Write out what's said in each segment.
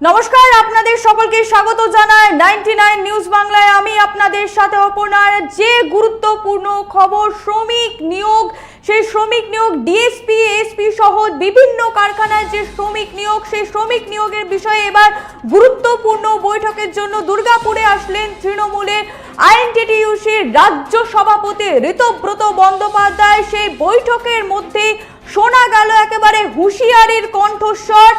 নমস্কার, আপনাদের সকলকে স্বাগত জানাই নাইনটি নাইন নিউজ বাংলায়। আমি আপনাদের সাথে অপর্ণার। যে গুরুত্বপূর্ণ খবর, শ্রমিক নিয়োগ, সেই শ্রমিক নিয়োগ, ডিএসপি এসপি সহ বিভিন্ন কারখানায় যে শ্রমিক নিয়োগ, সেই শ্রমিক নিয়োগের বিষয়ে এবার গুরুত্বপূর্ণ বৈঠকের জন্য দুর্গাপুরে আসলেন তৃণমূলের আইএনটিটিইউসির রাজ্য সভাপতি ঋতব্রত বন্দ্যোপাধ্যায়। সেই বৈঠকের মধ্যে শোনা গেল একেবারে হুঁশিয়ারির কণ্ঠস্বর।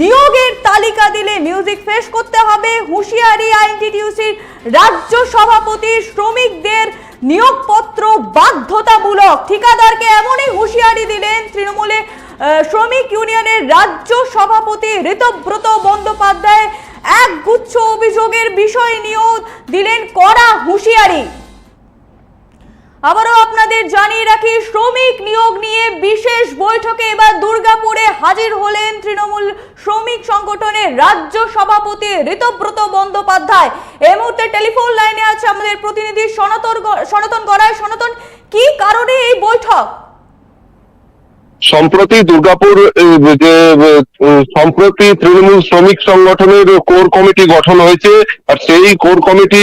নিয়োগের তালিকা দিলে মিউজিক ফেস করতে হবে। হুঁশিয়ারি আইনটিটিউসির রাজ্য সভাপতি শ্রমিকদের নিয়োগপত্র বাধ্যতামূলক। ঠিকাদারকে এমনই হুঁশিয়ারি দিলেন তৃণমূলে শ্রমিক ইউনিয়নের রাজ্য সভাপতি ঋতব্রত বন্দ্যোপাধ্যায়। এক গুচ্ছ অভিযোগের বিষয় নিয়েও দিলেন কড়া হুঁশিয়ারি। আবারও আপনাদের জানিয়ে রাখি, শ্রমিক নিয়োগ নিয়ে বিশেষ বৈঠকে এবার দুর্গাপুরে হাজির হলেন তৃণমূল শ্রমিক সংগঠনের রাজ্য সভাপতি ঋতব্রত বন্দ্যোপাধ্যায়। এই মুহূর্তে টেলিফোন লাইনে আছে আমাদের প্রতিনিধি সনাতন সনাতন গড়ায়। সনাতন, কি কারণে এই বৈঠক? সম্প্রতি দুর্গাপুর যে সম্প্রতি তৃণমূল শ্রমিক সংগঠনের কোর কমিটি গঠন হয়েছে, আর সেই কোর কমিটি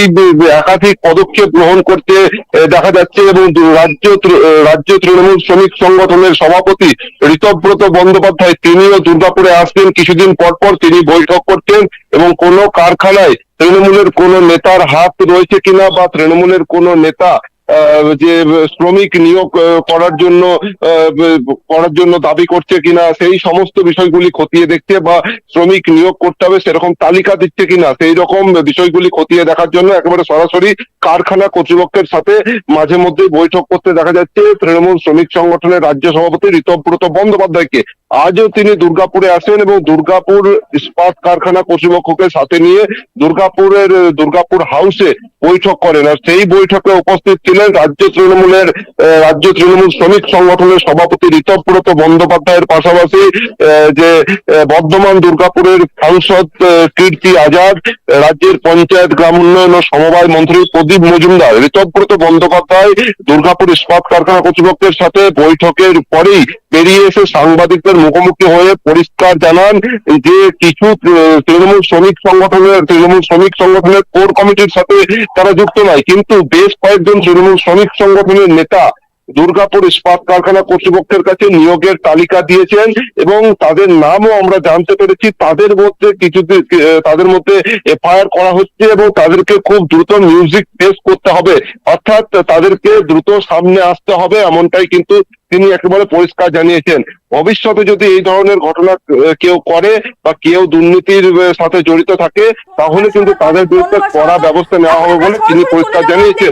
একাধিক পদক্ষেপ গ্রহণ করতে দেখা যাচ্ছে এবং রাজ্য রাজ্য তৃণমূল শ্রমিক সংগঠনের সভাপতি ঋতব্রত বন্দ্যোপাধ্যায় তিনিও দুর্গাপুরে আসতেন কিছুদিন পর পর তিনি বৈঠক করতেন এবং কোনো কারখানায় তৃণমূলের কোনো নেতার হাত রয়েছে কিনা বা তৃণমূলের কোনো নেতা যে শ্রমিক নিয়োগ করার জন্য করার জন্য দাবি করছে কিনা, সেই সমস্ত বিষয়গুলি খতিয়ে দেখতে বা শ্রমিক নিয়োগ করতে হবে সেরকম তালিকা দিচ্ছে কিনা, সেই রকম বিষয়গুলি খতিয়ে দেখার জন্য একেবারে সরাসরি কারখানা কর্তৃপক্ষের সাথে মাঝে মধ্যে বৈঠক করতে দেখা যাচ্ছে। তৃণমূল শ্রমিক সংগঠনের রাজ্য সভাপতি ঋতব্রত বন্দ্যোপাধ্যায়কে। আজও তিনি দুর্গাপুরে আসেন এবং দুর্গাপুর ইস্পাত কারখানা কর্তৃপক্ষকে সাথে নিয়ে দুর্গাপুরের, দুর্গাপুর হাউসে বৈঠক করেন আর সেই বৈঠকে উপস্থিত ছিলেন রাজ্য তৃণমূলের রাজ্য তৃণমূল শ্রমিক সংগঠনের সভাপতি ঋতব্রত বন্দ্যোপাধ্যায়ের পাশাপাশি যে বর্ধমান দুর্গাপুরের সাংসদ কীর্তি আজাদ, রাজ্যের পঞ্চায়েত গ্রাম উন্নয়ন ও সমবায় মন্ত্রী প্রদীপ মজুমদার। ঋতব্রত বন্দ্যোপাধ্যায় দুর্গাপুর ইস্পাত কারখানা কর্তৃপক্ষের সাথে বৈঠকের পরেই বেরিয়ে এসে সাংবাদিকদের মুখোমুখি হয়ে পরিষ্কার জানান যে কিছু তৃণমূল শ্রমিক সংগঠনের, তৃণমূল শ্রমিক সংগঠনের কোর কমিটির সাথে তারা যুক্ত নয়। কিন্তু বেশ কয়েকজন তৃণমূল শ্রমিক সংগঠনের নেতা দুর্গাপুর ইস্পাত কারখানা কর্তৃপক্ষের কাছে নিয়োগের তালিকা দিয়েছেন এবং তাদের নামও আমরা জানতে পেরেছি। তাদের মধ্যে কিছু তাদের মধ্যে এফআইআর করা হচ্ছে এবং তাদেরকে খুব দ্রুত মিউজিক ফেস করতে হবে। অর্থাৎ তাদেরকে দ্রুত সামনে আসতে হবে এমনটাই কিন্তু তিনি একেবারে পরিষ্কার জানিয়েছেন। ভবিষ্যতে যদি এই ধরনের ঘটনা কেউ করে বা কেউ দুর্নীতির সাথে জড়িত থাকে তাহলে কিন্তু তাদের বিরুদ্ধে কড়া ব্যবস্থা নেওয়া হবে বলে তিনি পরিষ্কার জানিয়েছেন।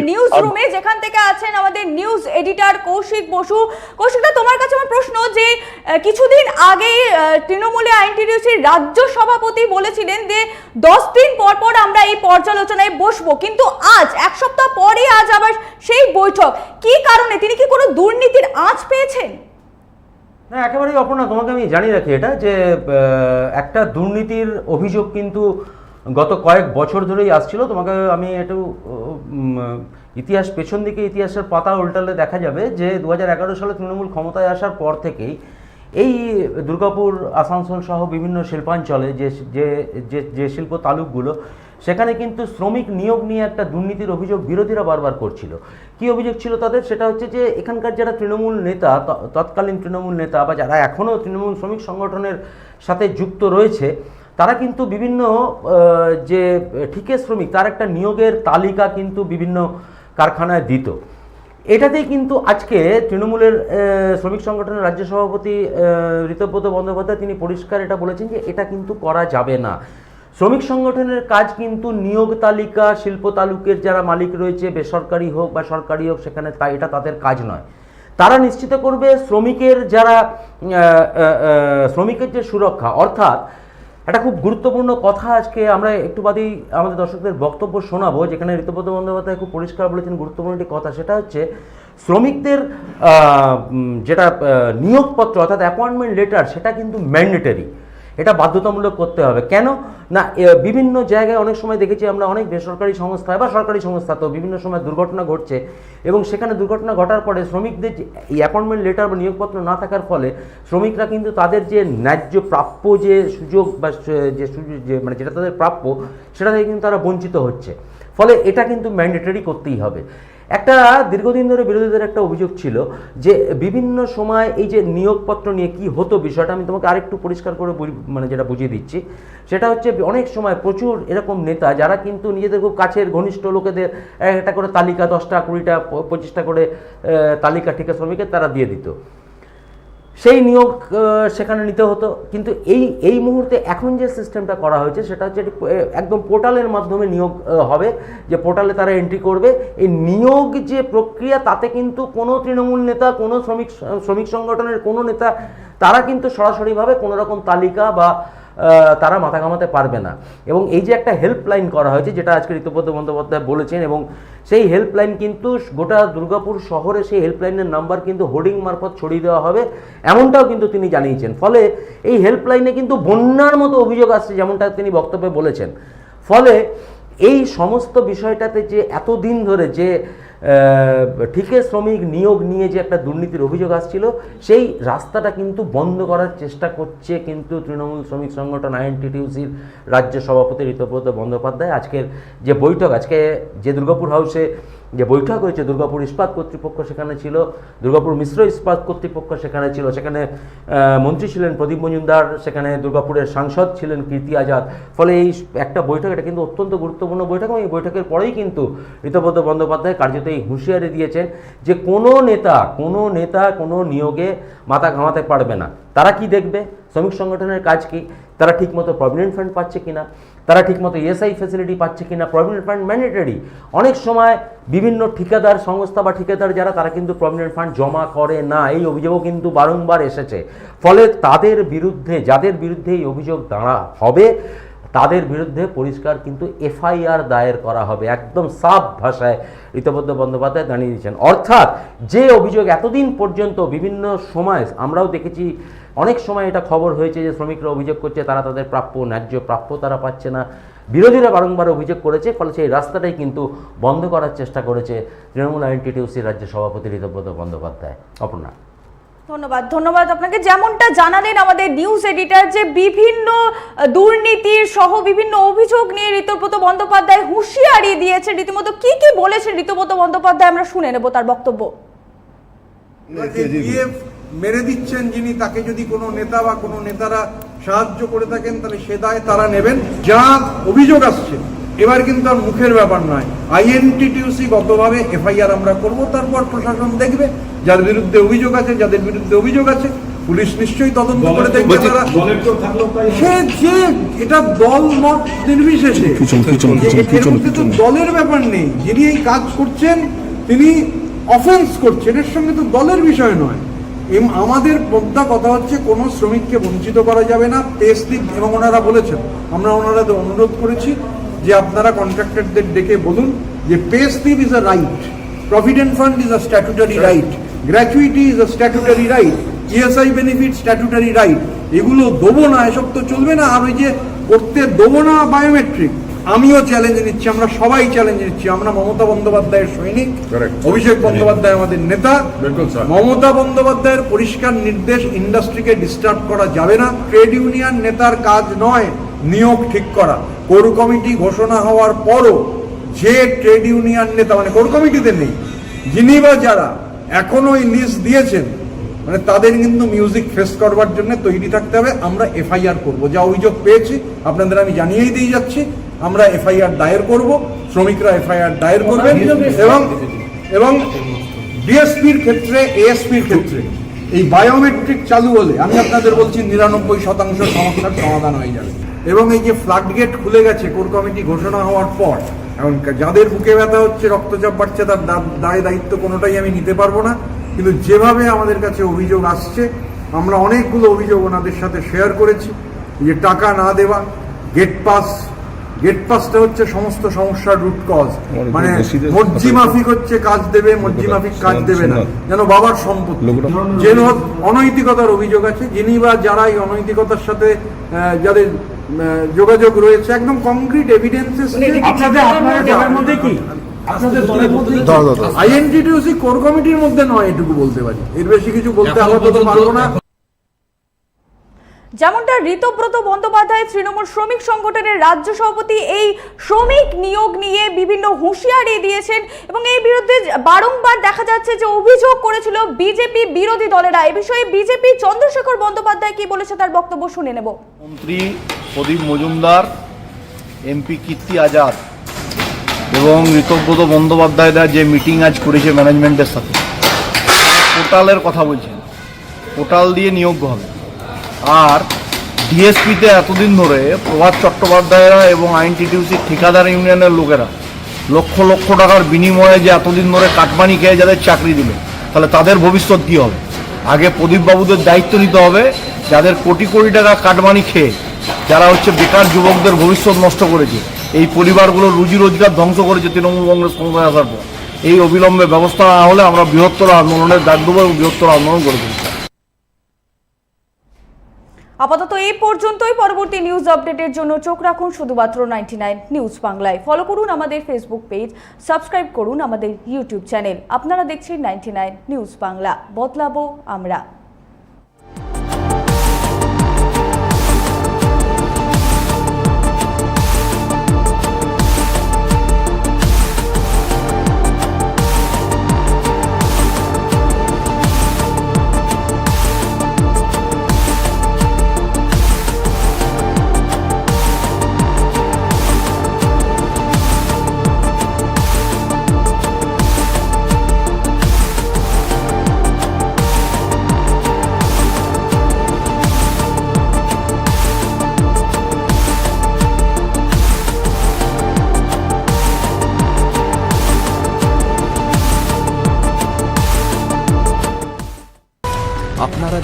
যেখান থেকে আছেন আমাদের নিউজ এডিটর কৌশিক বসু। কৌশিকদা তোমার কাছে আমার প্রশ্ন যে কিছুদিন আগে তৃণমূলে আইনটিডিউসির রাজ্য সভাপতি বলেছিলেন যে দশ দিন পর পর আমরা এই পর্যালোচনায় বসবো। কিন্তু আজ এক সপ্তাহ পরে আজ আবার বৈঠক কি কারণে? তিনি কি কোনো দুর্নীতির আঁচ পেয়েছেন? না, একেবারেই অপর্ণা। তোমাকে আমি জানিয়ে রাখি এটা যে একটা দুর্নীতির অভিযোগ কিন্তু গত কয়েক বছর ধরেই আসছিল। তোমাকে আমি একটু ইতিহাস পেছন দিকে, ইতিহাসের পাতা উল্টালে দেখা যাবে যে দু হাজার এগারো সালে তৃণমূল ক্ষমতায় আসার পর থেকেই এই দুর্গাপুর, আসানসোল সহ বিভিন্ন শিল্পাঞ্চলে যে যে, যে- যে শিল্প তালুকগুলো সেখানে কিন্তু শ্রমিক নিয়োগ নিয়ে একটা দুর্নীতির অভিযোগ বিরোধীরা বারবার করছিল। কি অভিযোগ ছিল তাদের? সেটা হচ্ছে যে, এখানকার যারা তৃণমূল নেতা তৎকালীন তৃণমূল নেতা বা যারা এখনও তৃণমূল শ্রমিক সংগঠনের সাথে যুক্ত রয়েছে, তারা কিন্তু বিভিন্ন যে ঠিকে শ্রমিক, তার একটা নিয়োগের তালিকা কিন্তু বিভিন্ন কারখানায় দিত। এটাতেই কিন্তু আজকে তৃণমূলের শ্রমিক সংগঠনের রাজ্য সভাপতি ঋতব্রত বন্দ্যোপাধ্যায় তিনি পরিষ্কার এটা বলেছেন যে, এটা কিন্তু করা যাবে না। শ্রমিক সংগঠনের কাজ কিন্তু নিয়োগ তালিকা, শিল্প তালুকের যারা মালিক রয়েছে, বেসরকারি হোক বা সরকারি হোক, সেখানে তা এটা তাদের কাজ নয়। তারা নিশ্চিত করবে শ্রমিকের যারা শ্রমিকের যে সুরক্ষা, অর্থাৎ একটা খুব গুরুত্বপূর্ণ কথা আজকে আমরা একটু বাদেই আমাদের দর্শকদের বক্তব্য শোনাবো, যেখানে ঋতুপদ বন্দ্যোপাধ্যায় খুব পরিষ্কার বলেছেন, গুরুত্বপূর্ণ একটি কথা, সেটা হচ্ছে শ্রমিকদের যেটা নিয়োগপত্র, অর্থাৎ অ্যাপয়েন্টমেন্ট লেটার সেটা কিন্তু ম্যান্ডেটারি এটা বাধ্যতামূলক করতে হবে। কেন? না বিভিন্ন জায়গায় অনেক সময় দেখেছি আমরা অনেক বেসরকারি সংস্থায় বা সরকারি সংস্থাতেও বিভিন্ন সময় দুর্ঘটনা ঘটছে এবং সেখানে দুর্ঘটনা ঘটার পরে শ্রমিকদের যে, এই অ্যাপয়েন্টমেন্ট লেটার বা নিয়োগপত্র না থাকার ফলে শ্রমিকরা কিন্তু তাদের যে ন্যায্য প্রাপ্য যে সুযোগ বা যে সুযোগ, যে মানে যেটা তাদের প্রাপ্য, সেটা থেকে কিন্তু তারা বঞ্চিত হচ্ছে। ফলে এটা কিন্তু ম্যান্ডেটরি করতেই হবে। একটা দীর্ঘদিন ধরে বিরোধীদের একটা অভিযোগ ছিল যে বিভিন্ন সময় এই যে নিয়োগপত্র নিয়ে কি হতো বিষয়টা আমি তোমাকে আরেকটু পরিষ্কার করে মানে যেটা বুঝিয়ে দিচ্ছি। সেটা হচ্ছে অনেক সময় প্রচুর এরকম নেতা যারা কিন্তু নিজেদের খুব কাছের ঘনিষ্ঠ লোকেদের একটা করে তালিকা দশটা কুড়িটা, পঁচিশটা করে তালিকা ঠিকা শ্রমিকের তারা দিয়ে দিত। সেই নিয়োগ সেখানে নিতে হতো। কিন্তু এই এই মুহূর্তে এখন যে সিস্টেমটা করা হয়েছে, সেটা হচ্ছে একদম পোর্টালের মাধ্যমে নিয়োগ হবে, যে পোর্টালে তারা এন্ট্রি করবে। এই নিয়োগ যে প্রক্রিয়া, তাতে কিন্তু কোনো তৃণমূল নেতা, কোনো শ্রমিক শ্রমিক সংগঠনের কোনো নেতা, তারা কিন্তু সরাসরিভাবে কোনো রকম তালিকা বা তারা মাথা ঘামাতে পারবে না। এবং এই যে একটা হেল্পলাইন করা হয়েছে, যেটা আজকে ঋতুপদ বন্দ্যোপাধ্যায় বলেছেন, এবং সেই হেল্পলাইন কিন্তু গোটা দুর্গাপুর শহরে সেই হেল্পলাইনের নাম্বার কিন্তু হোর্ডিং মারফত ছড়িয়ে দেওয়া হবে, এমনটাও কিন্তু তিনি জানিয়েছেন। ফলে এই হেল্পলাইনে কিন্তু বন্যার মতো অভিযোগ আসছে, যেমনটা তিনি বক্তব্যে বলেছেন। ফলে এই সমস্ত বিষয়টাতে যে এতদিন ধরে যে ঠিকে শ্রমিক নিয়োগ নিয়ে যে একটা দুর্নীতির অভিযোগ আসছিল, সেই রাস্তাটা কিন্তু বন্ধ করার চেষ্টা করছে কিন্তু তৃণমূল শ্রমিক সংগঠন আইএনটিটিউসির রাজ্য সভাপতি ঋতব্রত বন্দ্যোপাধ্যায়। আজকের যে বৈঠক, আজকে যে দুর্গাপুর হাউসে যে বৈঠক হয়েছে, দুর্গাপুর ইস্পাত কর্তৃপক্ষ সেখানে ছিল, দুর্গাপুর মিশ্র ইস্পাত কর্তৃপক্ষ সেখানে ছিল, সেখানে মন্ত্রী ছিলেন প্রদীপ মজুমদার, সেখানে দুর্গাপুরের সাংসদ ছিলেন কীর্তি আজাদ। ফলে এই একটা বৈঠক, এটা কিন্তু অত্যন্ত গুরুত্বপূর্ণ বৈঠক এবং এই বৈঠকের পরেই কিন্তু ঋতব্রত বন্দ্যোপাধ্যায় কার্যত এই হুঁশিয়ারি দিয়েছেন যে কোনো নেতা কোনো নেতা কোনো নিয়োগে মাথা ঘামাতে পারবে না। তারা কি দেখবে? শ্রমিক সংগঠনের কাজ কি? তারা ঠিকমতো প্রভিডেন্ট ফান্ড পাচ্ছে কিনা? তারা ঠিকমতো এসআই ফেসিলিটি পাচ্ছে কিনা? প্রভিডেন্ট ফান্ড ম্যান্ডেটরি অনেক সময় বিভিন্ন ঠিকাদার সংস্থা বা ঠিকাদার যারা, তারা কিন্তু প্রভিডেন্ট ফান্ড জমা করে না। এই অভিযোগও কিন্তু বারংবার এসেছে। ফলে তাদের বিরুদ্ধে, যাদের বিরুদ্ধে এই অভিযোগ দাঁড়া হবে তাদের বিরুদ্ধে পরিষ্কার কিন্তু এফআইআর দায়ের করা হবে, একদম সাফ ভাষায় ঋতবদ্ধ বন্দ্যোপাধ্যায় জানিয়ে দিয়েছেন। অর্থাৎ যে অভিযোগ এতদিন পর্যন্ত বিভিন্ন সময়, আমরাও দেখেছি, অনেক সময় এটা খবর হয়েছে যে শ্রমিকরা অভিযোগ করছে, তারা তাদের প্রাপ্য ন্যায্য প্রাপ্য তারা পাচ্ছে না। বিরোধীরা বারংবার অভিযোগ করেছে, ফলে সেই রাস্তাটাই কিন্তু বন্ধ করার চেষ্টা করেছে তৃণমূল আইনটিটিউসির রাজ্য সভাপতি ঋতব্রত বন্দ্যোপাধ্যায়। অপর্ণা। ধন্যবাদ ধন্যবাদ আপনাকে। যেমনটা জানালেন আমাদের নিউজ এডিটার যে বিভিন্ন দুর্নীতির সহ বিভিন্ন অভিযোগ নিয়ে ঋতুব্রত বন্দ্যোপাধ্যায় হুঁশিয়ারি দিয়েছে রীতিমতো কি কি বলেছেন ঋতুব্রত বন্দ্যোপাধ্যায়? আমরা শুনে নেব তার বক্তব্য। মেরে দিচ্ছেন যিনি, তাকে যদি কোনো নেতা বা কোনো নেতারা সাহায্য করে থাকেন, তাহলে সে দায় তারা নেবেন। যা অভিযোগ আসছে, এবার কিন্তু আর মুখের ব্যাপার নয়। আইএনটিটিউসি গতভাবে এফআইআর আমরা করব, তারপর প্রশাসন দেখবে। যার বিরুদ্ধে অভিযোগ আছে যাদের বিরুদ্ধে অভিযোগ আছে পুলিশ নিশ্চয়ই তদন্ত করে দেখবে তারা। সে যে এটা দল মত নির্বিশেষে। তো দলের ব্যাপার নেই। যিনি এই কাজ করছেন তিনি অফেন্স করছেন। এর সঙ্গে তো দলের বিষয় নয়। এম- আমাদের পদ্মা কথা হচ্ছে কোনো শ্রমিককে বঞ্চিত করা যাবে না। পে স্লিপ এবং ওনারা বলেছেন আমরা ওনারা অনুরোধ করেছি যে আপনারা কন্ট্রাক্টরদের ডেকে বলুন যে pay slip is a right provident fund is a statutory right gratuity is a statutory right ESI benefit statutory right এগুলো দেবো না এসব তো চলবে না। আর ওই যে করতে দেবো না বায়োমেট্রিক আমিও চ্যালেঞ্জ নিচ্ছি আমরা সবাই চ্যালেঞ্জ নিচ্ছি। আমরা মমতা বন্দ্যোপাধ্যায়ের সৈনিক অভিষেক বন্দ্যোপাধ্যায় আমাদের নেতা। মমতা বন্দ্যোপাধ্যায়ের পরিষ্কার নির্দেশ ইন্ডাস্ট্রিকে ডিস্টার্ব করা যাবে না। ট্রেড ইউনিয়ন নেতার কাজ নয় নিয়োগ ঠিক করা। কোর কমিটি ঘোষণা হওয়ার পরও যে ট্রেড ইউনিয়ন নেতা মানে কোর কমিটিতে নেই যিনি বা যারা এখনও ওই লিস্ট দিয়েছেন। মানে তাদের কিন্তু মিউজিক ফেস করবার জন্য তৈরি থাকতে হবে। আমরা এফআইআর করব। যা অভিযোগ পেয়েছি আপনাদের আমি জানিয়েই দিয়ে যাচ্ছি। আমরা এফআইআর দায়ের করব। শ্রমিকরা এফআইআর দায়ের করবেন। এবং এবং ডিএসপির ক্ষেত্রে এএসপির ক্ষেত্রে এই বায়োমেট্রিক চালু হলে আমি আপনাদের বলছি নিরানব্বই শতাংশ সমস্যার সমাধান হয়ে যাবে। এবং এই যে ফ্লাড গেট খুলে গেছে কোর কমিটি ঘোষণা হওয়ার পর এখন যাদের বুকে ব্যথা হচ্ছে রক্তচাপ বাড়ছে তার দায় দায়িত্ব কোনোটাই আমি নিতে পারব না। কিন্তু যেভাবে আমাদের কাছে অভিযোগ আসছে আমরা অনেকগুলো অভিযোগ ওনাদের সাথে শেয়ার করেছি যে টাকা না দেওয়া গেট পাস গেট পাসটা হচ্ছে সমস্ত সমস্যার রুট কজ মানে মর্জি মাফিক হচ্ছে কাজ দেবে মর্জি মাফিক কাজ দেবে না। যেন বাবার সম্পত্তি। যেন অনৈতিকতার অভিযোগ আছে যিনি বা যারা এই অনৈতিকতার সাথে যাদের যোগাযোগ রয়েছে একদম কংক্রিট এভিডেন্সেস আপনাদের আপনাদের দলের মধ্যে কি? আপনাদের দলের মধ্যে আইএনটিটিউসি কোর কমিটির মধ্যে নয় এটুকু বলতে পারি। এর বেশি কিছু বলতে আপাতত পারব না। যেমনটা ঋতব্রত বন্দ্যোপাধ্যায় তৃণমূল শ্রমিক সংগঠনের রাজ্য সভাপতি এই শ্রমিক নিয়োগ নিয়ে বিভিন্ন হুঁশিয়ারি দিয়েছেন এবং এই বিরুদ্ধে বারংবার দেখা যাচ্ছে যে অভিযোগ করেছিল বিজেপি বিরোধী দলেরা। এ বিষয়ে বিজেপি চন্দ্রশেখর বন্দ্যোপাধ্যায় কি বলেছে তার বক্তব্য শুনে নেব। মন্ত্রী প্রদীপ মজুমদার, এমপি কীর্তি আজাদ এবং ঋতব্রত বন্দ্যোপাধ্যায়রা যে মিটিং আজ করেছে ম্যানেজমেন্টের সাথে। পোর্টালের কথা বলছেন। পোর্টাল দিয়ে নিয়োগ হবে। আর ডিএসপিতে এতদিন ধরে প্রভাত চট্টোপাধ্যায়রা এবং আইনটিটিউসির ঠিকাদার ইউনিয়নের লোকেরা লক্ষ লক্ষ টাকার বিনিময়ে যে এতদিন ধরে কাটমানি খেয়ে যাদের চাকরি দিল, তাহলে তাদের ভবিষ্যৎ কী হবে? আগে প্রদীপবাবুদের দায়িত্ব নিতে হবে যাদের কোটি কোটি টাকা কাটমানি খেয়ে যারা হচ্ছে বেকার যুবকদের ভবিষ্যৎ নষ্ট করেছে, এই পরিবারগুলো রুজি রোজগার ধ্বংস করেছে তৃণমূল কংগ্রেস ক্ষমতায় আসার পর। এই অবিলম্বে ব্যবস্থা না হলে আমরা বৃহত্তর আন্দোলনের ডাক দেবো এবং বৃহত্তর আন্দোলন করে আপাতত এই পর্যন্তই, পরবর্তী নিউজ আপডেটের জন্য চোখ রাখুন শুধুমাত্র নাইনটি নিউজ বাংলায়। ফলো করুন আমাদের ফেসবুক পেজ সাবস্ক্রাইব করুন আমাদের ইউটিউব চ্যানেল আপনারা দেখছেন নাইনটি নিউজ বাংলা। বদলাবো আমরা।